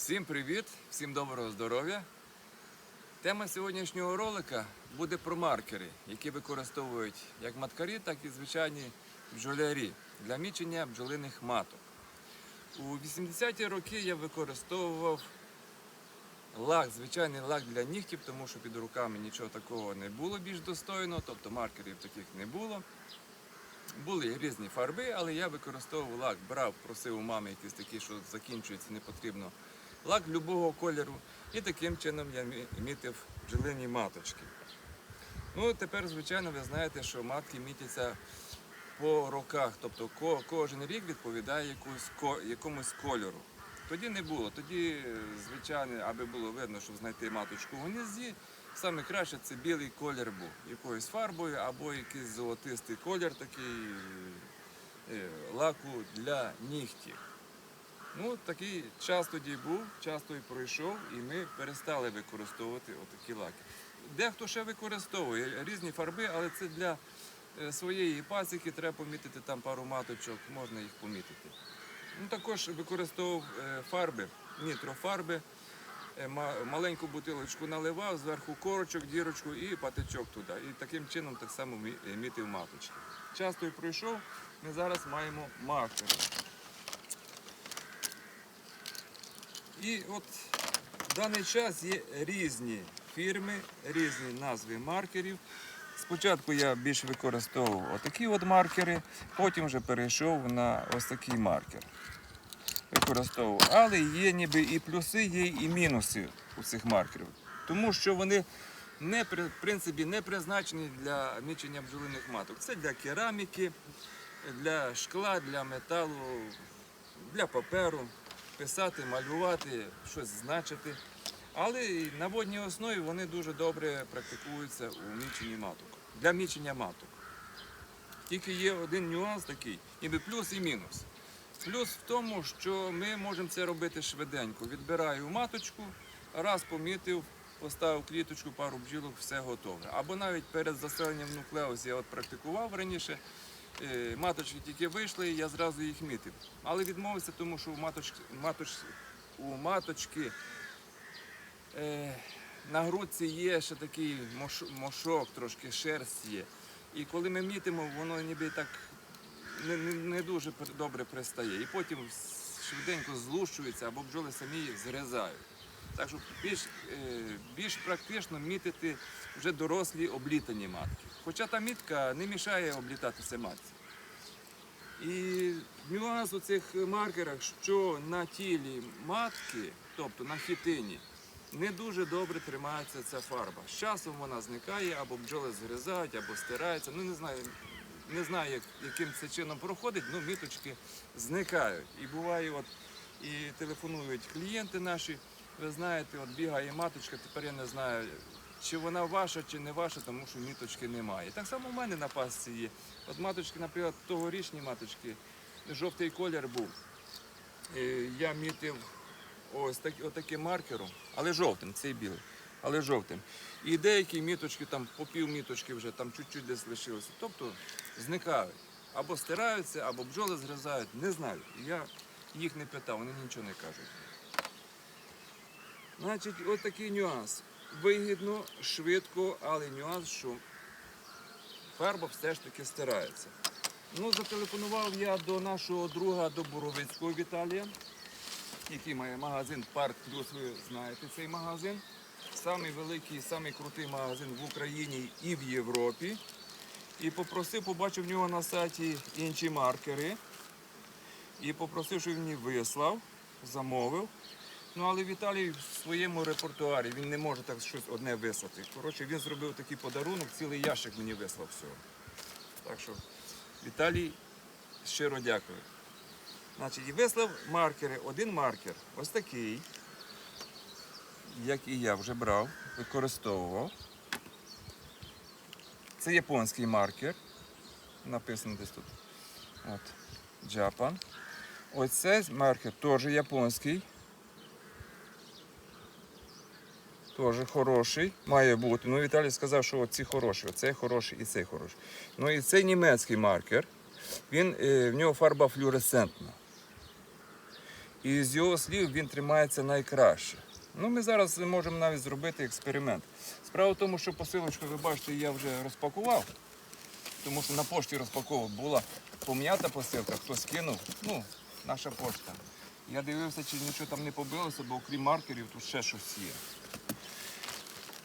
Всім привіт, всім доброго здоров'я. Тема сьогоднішнього ролика буде про маркери, які використовують як маткарі, так і звичайні бджолярі для мічення бджолиних маток. У 80-ті роки я використовував лак, звичайний лак для нігтів, тому що під руками нічого такого не було більш достойно, тобто маркерів таких не було. Були різні фарби, але я використовував лак, брав, просив у мами якісь такі, що закінчується, не потрібно. Лак любого кольору. І таким чином я мітив бджолині маточки. Ну, тепер, звичайно, ви знаєте, що матки мітяться по роках, тобто ко- кожен рік відповідає якусь, ко- якомусь кольору. Тоді не було. Тоді, звичайно, аби було видно, щоб знайти маточку в гнізді, саме краще це білий колір був, якоюсь фарбою або якийсь золотистий колір такий е, лаку для нігтів. Ну, такий час тоді був, час той пройшов, і ми перестали використовувати отакі лаки. Дехто ще використовує різні фарби, але це для е, своєї пасіки треба помітити там пару маточок, можна їх помітити. Ну, також використовував е, фарби, нітрофарби. Е, Маленьку бутилочку наливав, зверху корочок, дірочку і патичок туди. І таким чином так само мітив маточки. Час той пройшов, ми зараз маємо маркер. І от в даний час є різні фірми, різні назви маркерів. Спочатку я більше використовував отакі от маркери, потім вже перейшов на ось такий маркер. Використовував. Але є ніби і плюси, є і мінуси у цих маркерів. Тому що вони не, в принципі, не призначені для мічення бджолиних маток. Це для кераміки, для шкла, для металу, для паперу, писати, малювати, щось значити. Але на водній основі вони дуже добре практикуються у міченні маток. Для мічення маток. Тільки є один нюанс такий, ніби плюс і мінус. Плюс в тому, що ми можемо це робити швиденько. Відбираю маточку, раз помітив, поставив кліточку, пару бджілок, все готове. Або навіть перед заселенням в нуклеус я от практикував раніше. Е, Маточки тільки вийшли, я зразу їх мітив. Але відмовився, тому що у маточки, маточ, у маточки е, на грудці є ще такий мош, мошок, трошки шерсть є. І коли ми мітимо, воно ніби так не, не, не дуже добре пристає. І потім швиденько злущується або бджоли самі зрізають. Так що більш, е, більш практично мітити вже дорослі облітані матки. Хоча та мітка не мішає облітатися матці. І нюанс у цих маркерах, що на тілі матки, тобто на хітині, не дуже добре тримається ця фарба. З часом вона зникає, або бджоли згризають, або стираються. Ну не знаю, не знаю, як, яким це чином проходить, ну міточки зникають. І буває, от і телефонують клієнти наші. Ви знаєте, от бігає маточка, тепер я не знаю, чи вона ваша, чи не ваша, тому що міточки немає. Так само в мене на пасці є. От маточки, наприклад, тогорічні маточки, жовтий колір був. Е, Я мітив ось так, отаким маркером, але жовтим, цей білий, але жовтим. І деякі міточки, там по пів міточки вже там чуть-чуть десь лишилося. Тобто зникають. Або стираються, або бджоли згризають. Не знаю. Я їх не питав, вони нічого не кажуть. Значить, от такий нюанс. Вигідно, швидко, але нюанс, що фарба все ж таки стирається. Ну, зателефонував я до нашого друга до Боровицького Віталія, який має магазин Парк Плюс, ви знаєте цей магазин. Самий великий, самий крутий магазин в Україні і в Європі. І попросив, побачив в нього на сайті інші маркери. І попросив, щоб він мені вислав, замовив. Ну, але Віталій в своєму репертуарі він не може так щось одне вислати. Коротше, він зробив такий подарунок, цілий ящик мені вислав всього. Так що, Віталій, щиро дякую. Значить, і вислав маркери. Один маркер, ось такий, як і я вже брав, використовував. Це японський маркер. Написано десь тут. От. Japan. Ось цей маркер теж японський. Теж хороший, має бути. Ну, Віталій сказав, що ці хороші, оцей хороший і цей хороший. Ну і цей німецький маркер, він, е, в нього фарба флюоресцентна. І з його слів він тримається найкраще. Ну, ми зараз можемо навіть зробити експеримент. Справа в тому, що посилочку, ви бачите, я вже розпакував, тому що на пошті розпаковував була пом'ята посилка, хтось кинув, ну, наша пошта. Я дивився, чи нічого там не побилося, бо окрім маркерів тут ще щось є.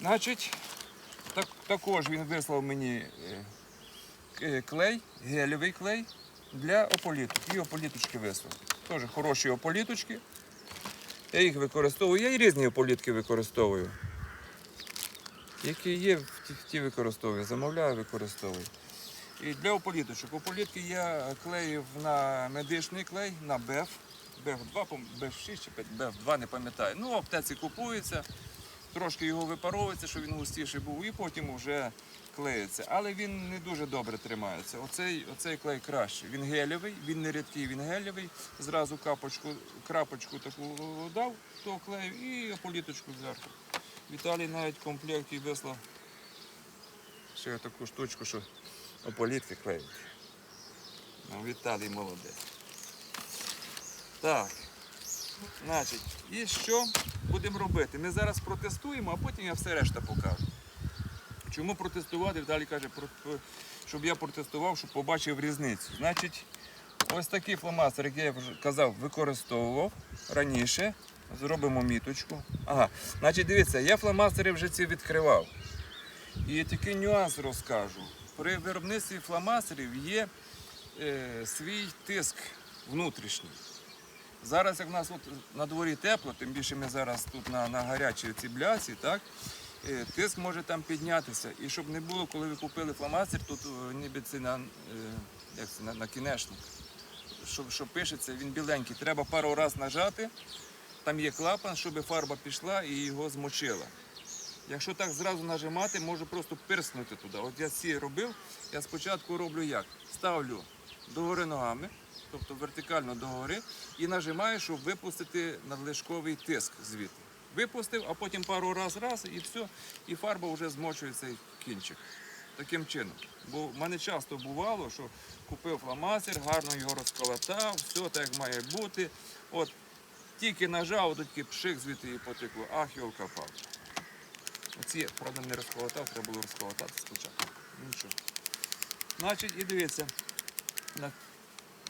Значить, так, також він вислав мені е, клей, гелевий клей для ополіток. І ополіточки вислав. Теж хороші ополіточки. Я їх використовую. Я і різні ополітки використовую. Які є, ті, використовую. Замовляю, використовую. І для ополіточок. Ополітки я клеїв на медичний клей, на БЕФ. БЕФ-2, БЕФ-6 чи БЕФ-2, не пам'ятаю. Ну, в аптеці купується, трошки його випаровується, щоб він густіший був, і потім вже клеїться. Але він не дуже добре тримається. Оцей, оцей клей краще. Він гелєвий, він не рідкий, він гелєвий. Зразу капочку, крапочку таку дав того клею і політочку зверху. Віталій навіть в комплекті вислав ще таку штучку, що ополітки клеїть. Ну, Віталій молодець. Так. Значить, і що будемо робити? Ми зараз протестуємо, а потім я все решта покажу. Чому протестувати? Далі каже, щоб я протестував, щоб побачив різницю. Значить, ось такий фломастер, який я вже казав, використовував раніше. Зробимо міточку. Ага, значить, дивіться, я фломастери вже ці відкривав. І такий нюанс розкажу. При виробництві фломастерів є е, свій тиск внутрішній. Зараз, як в нас от на дворі тепло, тим більше ми зараз тут на, на гарячій цій блясі, так, е, тиск може там піднятися. І щоб не було, коли ви купили фломастер, тут е, ніби це на, е, як це, на, на кінешник. Що, що пишеться, він біленький. Треба пару разів нажати, там є клапан, щоб фарба пішла і його змочила. Якщо так зразу нажимати, можу просто пирснути туди. От я ці робив, я спочатку роблю як? Ставлю догори ногами, тобто вертикально догори, і нажимаю, щоб випустити надлишковий тиск звідти. Випустив, а потім пару раз раз і все, і фарба вже змочує цей кінчик. Таким чином. Бо в мене часто бувало, що купив фломастер, гарно його розколотав, все так має бути. От тільки нажав, такий пшик звідти і потекло. Ах, йолка палка Оці, правда, не розколотав, треба було розколотати спочатку. Нічого. Значить, і дивіться,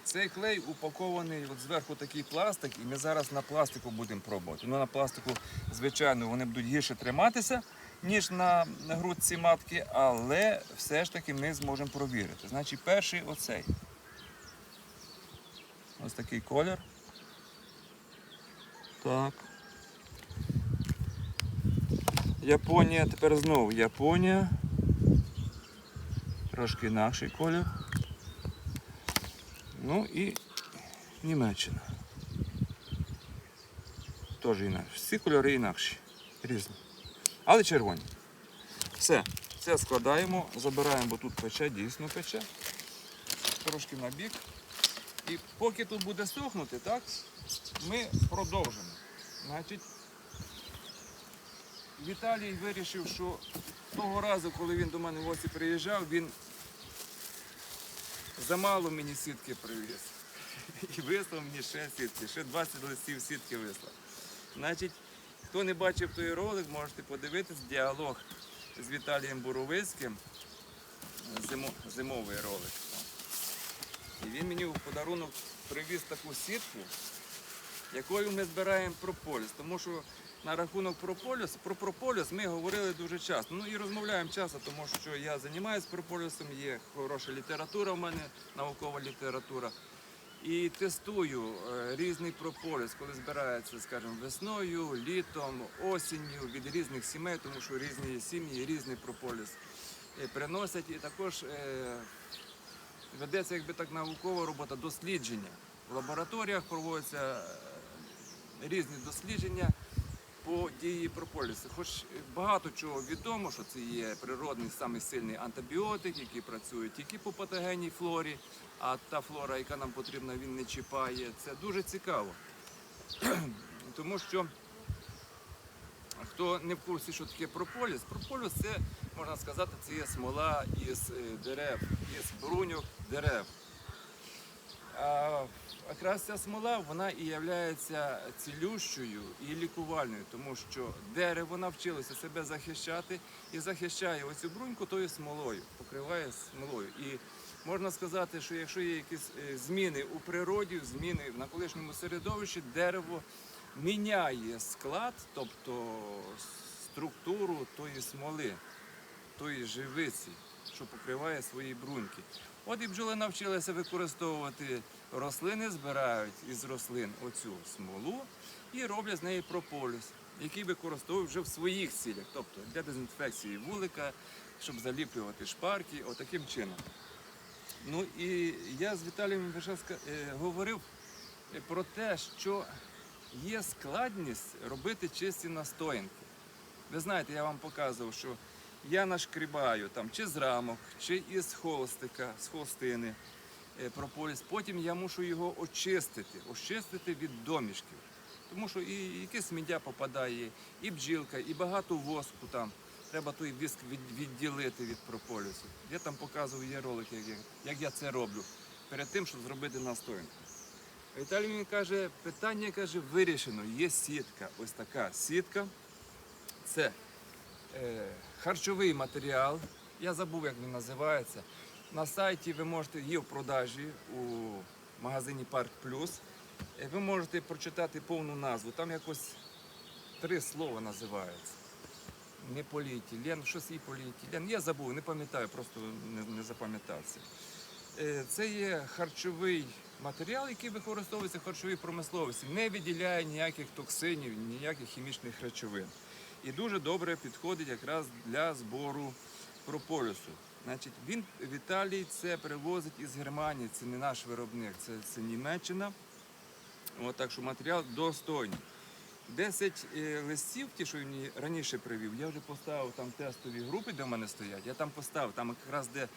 цей клей упакований от зверху такий пластик, і ми зараз на пластику будемо пробувати. Ну, на пластику, звичайно, вони будуть гірше триматися, ніж на, грудці матки, але все ж таки ми зможемо провірити. Значить, перший оцей. Ось такий колір. Так. Японія, тепер знову Японія. Трошки інакший колір. Ну і Німеччина. Теж інакше. Всі кольори інакші, різні. Але червоні. Все, це складаємо, забираємо, бо тут пече, дійсно пече. Трошки на бік. І поки тут буде сохнути, так, ми продовжимо. Значить, Віталій вирішив, що того разу, коли він до мене в гості приїжджав, він замало мені сітки привіз. І вислав мені ще сітки, ще 20 листів сітки вислав. Значить, хто не бачив той ролик, можете подивитись діалог з Віталієм Буровицьким. Зимо, зимовий ролик. І він мені в подарунок привіз таку сітку, якою ми збираємо прополіс. Тому що на рахунок прополіс, про прополіс ми говорили дуже часто. Ну і розмовляємо часто, тому що я займаюся прополісом, є хороша література в мене, наукова література. І тестую е, різний прополіс, коли збирається, скажімо, весною, літом, осінню від різних сімей, тому що різні сім'ї, різний прополіс е, приносять. І також е, ведеться якби так наукова робота, дослідження. В лабораторіях проводяться різні дослідження по дії прополісу. Хоч багато чого відомо, що це є природний самий сильний антибіотик, який працює тільки по патогенній флорі, а та флора, яка нам потрібна, він не чіпає. Це дуже цікаво. Тому що хто не в курсі, що таке прополіс, прополіс це, можна сказати, це є смола із е, дерев, із бруньок дерев. Якраз ця смола вона і є цілющою і лікувальною, тому що дерево навчилося себе захищати і захищає оцю бруньку тою смолою, покриває смолою. І можна сказати, що якщо є якісь е, зміни у природі, зміни в навколишньому середовищі, дерево міняє склад, тобто структуру тої смоли, тої живиці, що покриває свої бруньки. От і бджоли навчилися використовувати рослини, збирають із рослин оцю смолу і роблять з неї прополіс, який використовують вже в своїх цілях, тобто для дезінфекції вулика, щоб заліплювати шпарки, отаким чином. Ну і я з Віталієм Вишевська е, говорив е, про те, що є складність робити чисті настоянки. Ви знаєте, я вам показував, що я нашкрібаю там чи з рамок, чи із холстика, з холстини е, прополіс. Потім я мушу його очистити, очистити від домішків. Тому що і якесь сміття попадає, і бджілка, і багато воску там. Треба той віск від- відділити від прополісу. Я там показував є ролики, як, я- як я це роблю перед тим, щоб зробити настоянку. Віталій мені каже, питання каже, вирішено. Є сітка. Ось така сітка. Це харчовий матеріал. Я забув, як він називається. На сайті ви можете, є в продажі у магазині Парк Плюс. Е, Ви можете прочитати повну назву. Там якось три слова називається. Не поліетилен, щось і поліетилен. Я забув, не пам'ятаю, просто не, не запам'ятався. Е, Це є харчовий матеріал, який використовується в харчовій промисловості, не виділяє ніяких токсинів, ніяких хімічних речовин. І дуже добре підходить якраз для збору прополісу. Значить, він Віталій це привозить із Германії, це не наш виробник, це, це Німеччина. От так що матеріал достойний. 10 е, листів, ті, що він раніше привів, я вже поставив там тестові групи, де в мене стоять. Я там поставив, там якраз де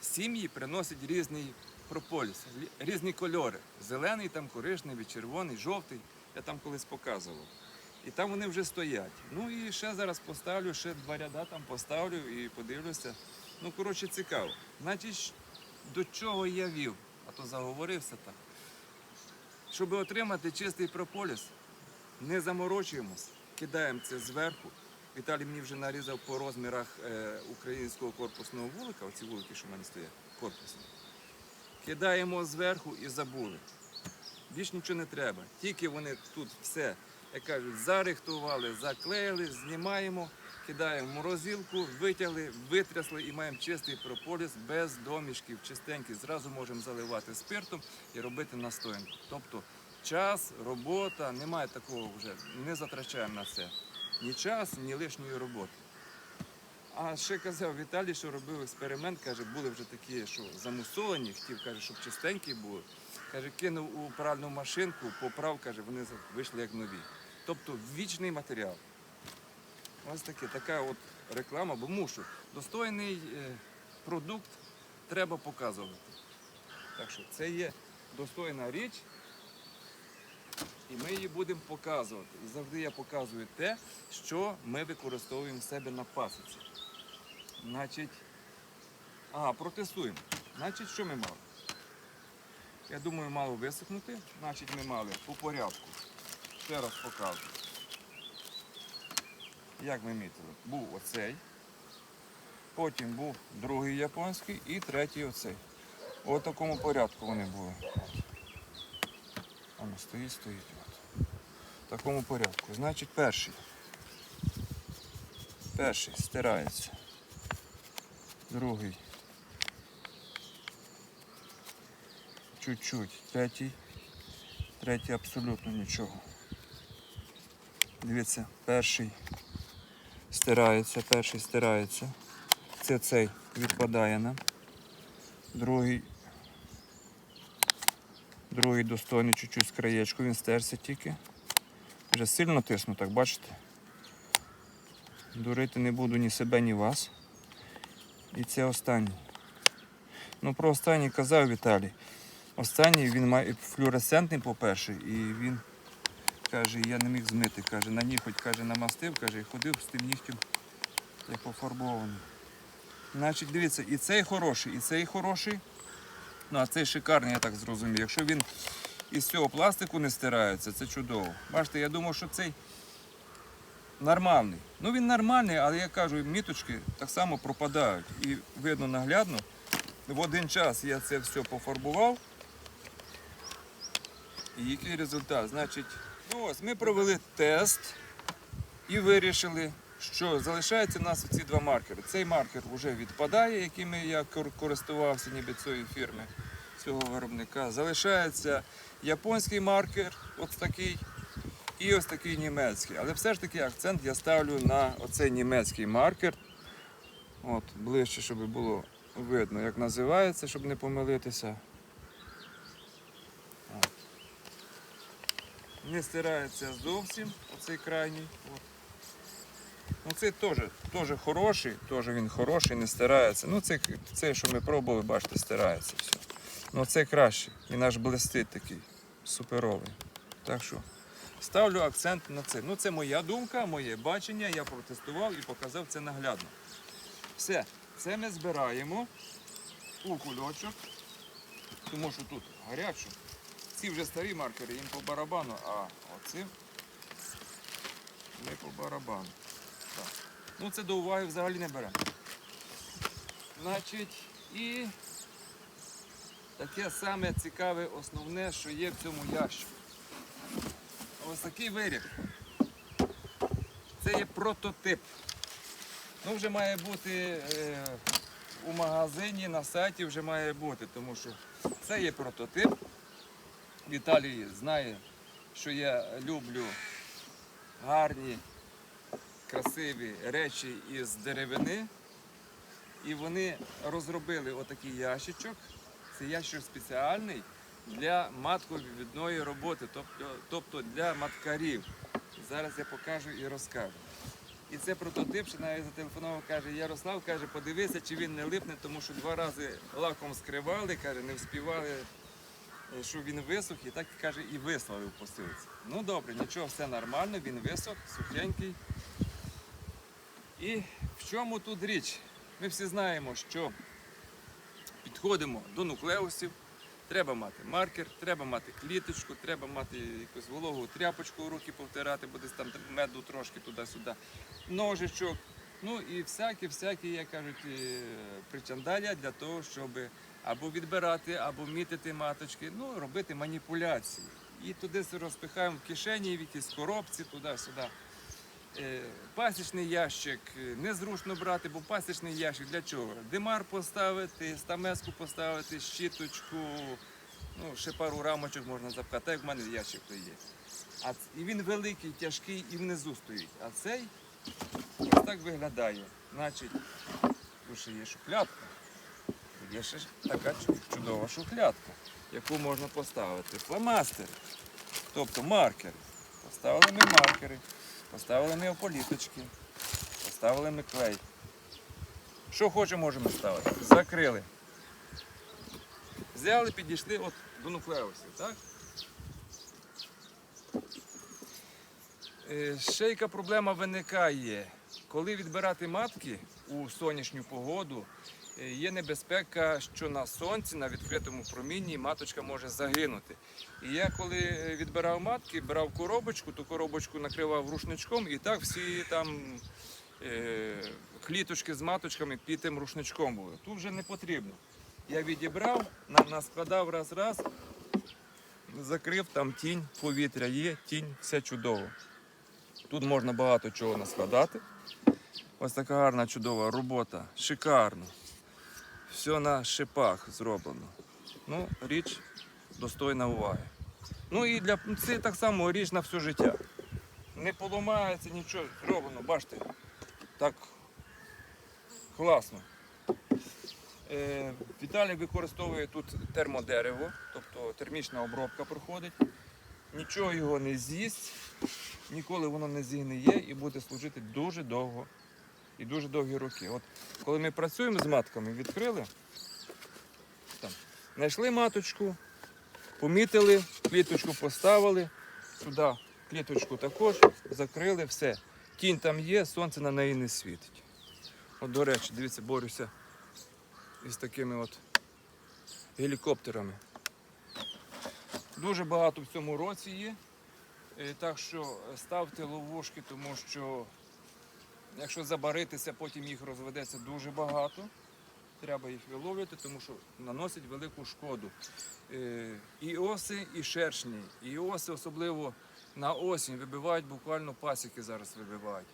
сім'ї приносять різний прополіс, різні кольори. Зелений, там коричневий, червоний, жовтий. Я там колись показував. І там вони вже стоять. Ну і ще зараз поставлю, ще два ряда там поставлю і подивлюся. Ну, коротше, цікаво. Значить, до чого я вів, а то заговорився так. Щоб отримати чистий прополіс, не заморочуємось, кидаємо це зверху. Віталій мені вже нарізав по розмірах е, українського корпусного вулика, оці вулики, що в мене стоять, корпусні. Кидаємо зверху і забули. Більш нічого не треба. Тільки вони тут все, як кажуть, зарихтували, заклеїли, знімаємо, кидаємо в морозилку, витягли, витрясли і маємо чистий прополіс без домішків, чистенький. Зразу можемо заливати спиртом і робити настоянку. Тобто час, робота, немає такого вже, не затрачаємо на це. Ні час, ні лишньої роботи. А ще казав Віталій, що робив експеримент, каже, були вже такі, що замусолені, хотів, каже, щоб чистенькі були. Каже, кинув у пральну машинку, поправ, каже, вони вийшли як нові. Тобто вічний матеріал. Ось таке, така от реклама, бо мушу. Достойний е, продукт треба показувати. Так що це є достойна річ, і ми її будемо показувати. І завжди я показую те, що ми використовуємо в себе на пасіці. Значить, ага, протестуємо. Значить, що ми мали? Я думаю, мало висохнути. Значить, ми мали по порядку. Ще раз покажу. Як ми мітили? Був оцей, потім був другий японський і третій оцей. У такому порядку вони були. Воно стоїть, стоїть. От. В такому порядку. Значить, перший. Перший стирається. Другий. Чуть-чуть. Третій. Третій абсолютно нічого. Дивіться, перший стирається, перший стирається. Це цей відпадає нам. Другий. Другий достойний чуть-чуть з краєчку, він стерся тільки. Вже сильно тисну, так бачите? Дурити не буду ні себе, ні вас. І це останній. Ну про останній казав Віталій. Останній він має флюоресцентний, по-перше, і він каже, я не міг змити. Каже, на ніготь каже, намастив, каже, і ходив з тим нігтем як пофарбований. Значить, дивіться, і цей хороший, і цей хороший. Ну, а цей шикарний, я так зрозумів. Якщо він із цього пластику не стирається, це чудово. Бачите, я думав, що цей нормальний. Ну він нормальний, але я кажу, міточки так само пропадають. І видно наглядно. В один час я це все пофарбував. Який результат? Значить, ну ось ми провели тест і вирішили, що залишаються у нас ці два маркери. Цей маркер вже відпадає, якими я користувався ніби цієї фірми, цього виробника. Залишається японський маркер, ось такий, і ось такий німецький. Але все ж таки акцент я ставлю на оцей німецький маркер. От, ближче, щоб було видно, як називається, щоб не помилитися. Не стирається зовсім оцей крайній. От. Ну, цей теж, теж хороший, теж він хороший, не стирається. Ну, цей, цей, що ми пробували, бачите, стирається все. Ну, цей кращий. І наш блистить такий, суперовий. Так що ставлю акцент на це. Ну, це моя думка, моє бачення. Я протестував і показав це наглядно. Все, це ми збираємо у кульочок, тому що тут гарячо. Ці вже старі маркери, їм по барабану, а оці не по барабану. Так. Ну це до уваги взагалі не беремо. Значить, і таке саме цікаве, основне, що є в цьому ящику. Ось такий виріб. Це є прототип. Ну, вже має бути е, у магазині, на сайті вже має бути, тому що це є прототип. Віталій знає, що я люблю гарні, красиві речі із деревини. І вони розробили отакий ящичок. Це ящик спеціальний для матковідної роботи, тобто, тобто для маткарів. Зараз я покажу і розкажу. І це прототип, що навіть зателефонував, каже, Ярослав, каже, подивися, чи він не липне, тому що два рази лаком скривали, каже, не вспівали, що він висох, і так каже, і висловив посилці. Ну добре, нічого, все нормально, він висох, сухенький. І в чому тут річ? Ми всі знаємо, що підходимо до нуклеусів, треба мати маркер, треба мати кліточку, треба мати якусь вологу тряпочку у руки повтирати, бо десь там меду трошки туди-сюди, ножичок. Ну і всякі-всякі, як кажуть, е, причандалля для того, щоб або відбирати, або мітити маточки, ну, робити маніпуляції. І туди розпихаємо в кишені, в якісь коробці, туди-сюди. Е, Пасічний ящик е, незручно брати, бо пасічний ящик для чого? Димар поставити, стамеску поставити, щіточку, ну, ще пару рамочок можна запхати, як в мене ящик то є. А, і він великий, тяжкий і внизу стоїть. А цей ось так виглядає. Значить, тут ще є шухлядка. Є ще така чудова шухлядка, яку можна поставити. Фломастери, тобто маркери. Поставили ми маркери. Поставили ми ополіточки, поставили ми клей. Що хочемо, можемо ставити. Закрили. Взяли, підійшли от до нуклеусів, так? Е, Ще яка проблема виникає. Коли відбирати матки у сонячну погоду, є небезпека, що на сонці, на відкритому промінні маточка може загинути. І я коли е, відбирав матки, брав коробочку, ту коробочку накривав рушничком і так всі там е, кліточки з маточками під тим рушничком були. Тут вже не потрібно. Я відібрав, наскладав раз-раз, закрив, там тінь, повітря є, тінь, все чудово. Тут можна багато чого наскладати. Ось така гарна чудова робота, шикарно. Все на шипах зроблено. Ну, річ достойна уваги. Ну і для це так само річ на все життя. Не поламається нічого, зроблено, бачите, так класно. Е, Віталій використовує тут термодерево, тобто термічна обробка проходить. Нічого його не з'їсть, ніколи воно не зігниє і буде служити дуже довго і дуже довгі роки. От коли ми працюємо з матками, відкрили, там, знайшли маточку, помітили, кліточку поставили, сюди кліточку також, закрили, все. Тінь там є, сонце на неї не світить. От, до речі, дивіться, борюся із такими от гелікоптерами. Дуже багато в цьому році є. Е, Так що ставте ловушки, тому що якщо забаритися, потім їх розведеться дуже багато. Треба їх виловлювати, тому що наносять велику шкоду. Е, І оси, і шершні. І оси, особливо на осінь, вибивають буквально пасіки зараз вибивають.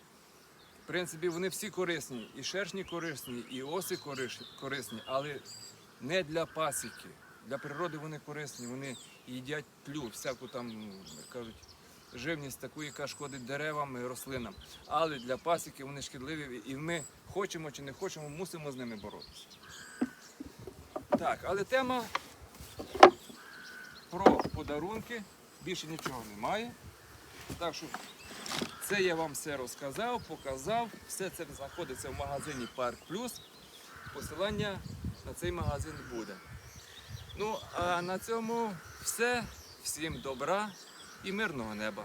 В принципі, вони всі корисні. І шершні корисні, і оси корисні, але не для пасіки. Для природи вони корисні, вони їдять тлю, всяку там, як кажуть, живність таку, яка шкодить деревам і рослинам. Але для пасіки вони шкідливі, і ми хочемо чи не хочемо, мусимо з ними боротися. Так, але тема про подарунки більше нічого немає. Так що це я вам все розказав, показав. Все це знаходиться в магазині Парк Плюс. Посилання на цей магазин буде. Ну, а на цьому все. Всім добра і мирного неба.